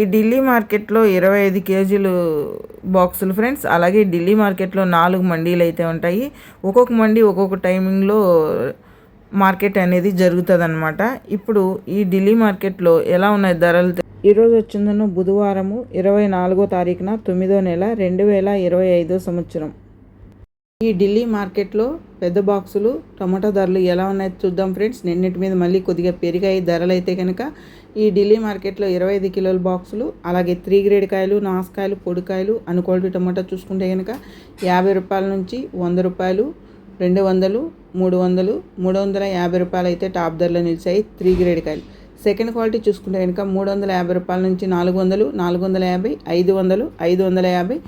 ఈ ఢిల్లీ మార్కెట్లో ఇరవై ఐదు కేజీలు బాక్సులు ఫ్రెండ్స్. అలాగే ఢిల్లీ మార్కెట్లో నాలుగు మండీలు అయితే ఉంటాయి. ఒక్కొక్క మండీ ఒక్కొక్క టైమింగ్లో మార్కెట్ అనేది జరుగుతుంది ఇప్పుడు ఈ ఢిల్లీ మార్కెట్లో ఎలా ఉన్నాయి ధరలు? ఈరోజు వచ్చిందను బుధవారము ఇరవై నాలుగో తారీఖున తొమ్మిదో నెల రెండు వేల ఇరవై ఐదో సంవత్సరం. ఈ ఢిల్లీ మార్కెట్లో పెద్ద బాక్సులు టమాటా ధరలు ఎలా ఉన్నాయో చూద్దాం ఫ్రెండ్స్. నిన్నటి మీద మళ్ళీ కొద్దిగా పెరిగాయి ధరలు అయితే కనుక ఈ ఢిల్లీ మార్కెట్లో ఇరవై ఐదు కిలోల బాక్సులు అలాగే త్రీ గ్రేడ్ కాయలు నాసుకాయలు పొడికాయలు అనుకోల్టీ టమాటా చూసుకుంటే కనుక యాభై రూపాయల నుంచి వంద రూపాయలు రెండు వందలు మూడు వందలు మూడు వందల యాభై రూపాయలు అయితే టాప్ ధరలో నిలిచాయి త్రీ గ్రేడ్ కాయలు. సెకండ్ క్వాలిటీ చూసుకుంటే కనుక మూడు వందల యాభై రూపాయల నుంచి నాలుగు వందలు నాలుగు వందల యాభై ఐదు వందలు ఐదు వందల యాభై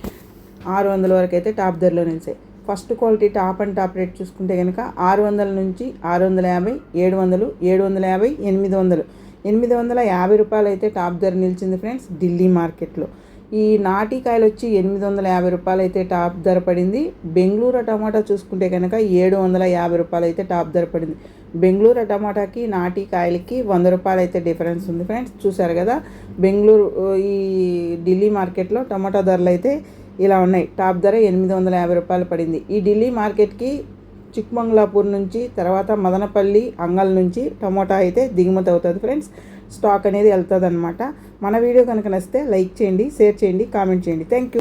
ఆరు వందల వరకు అయితే టాప్ ధరలో నిలిచాయి. First quality top and top rate చూసుకుంటే కనుక ఆరు వందల నుంచి ఆరు వందల యాభై ఏడు వందలు ఏడు వందల యాభై ఎనిమిది వందలు. ఎనిమిది వందల యాభై రూపాయలు అయితే టాప్ ధర నిలిచింది ఫ్రెండ్స్ ఢిల్లీ మార్కెట్లో. ఈ నాటికాయలు వచ్చి ఎనిమిది వందల యాభై రూపాయలు అయితే టాప్ ధర పడింది. బెంగళూరు టమాటా చూసుకుంటే కనుక ఏడు వందల యాభై రూపాయలు అయితే టాప్ ధర పడింది. బెంగళూరు టమాటాకి నాటి కాయలకి వంద రూపాయలు అయితే డిఫరెన్స్ ఉంది ఫ్రెండ్స్. చూసారు కదా బెంగళూరు ఈ ఢిల్లీ మార్కెట్లో టమాటా ధరలు అయితే ఇలా ఉన్నాయి. టాప్ ధర ఎనిమిది వందల యాభై రూపాయలు పడింది. ఈ ఢిల్లీ మార్కెట్కి చిక్మంగళాపూర్ నుంచి తర్వాత మదనపల్లి అంగల్ నుంచి టమోటా అయితే దిగుమతి అవుతుంది ఫ్రెండ్స్. స్టాక్ అనేది వెళ్తుంది అనమాట మన వీడియో కనుక నచ్చితే లైక్ చేయండి షేర్ చేయండి కామెంట్ చేయండి. Thank you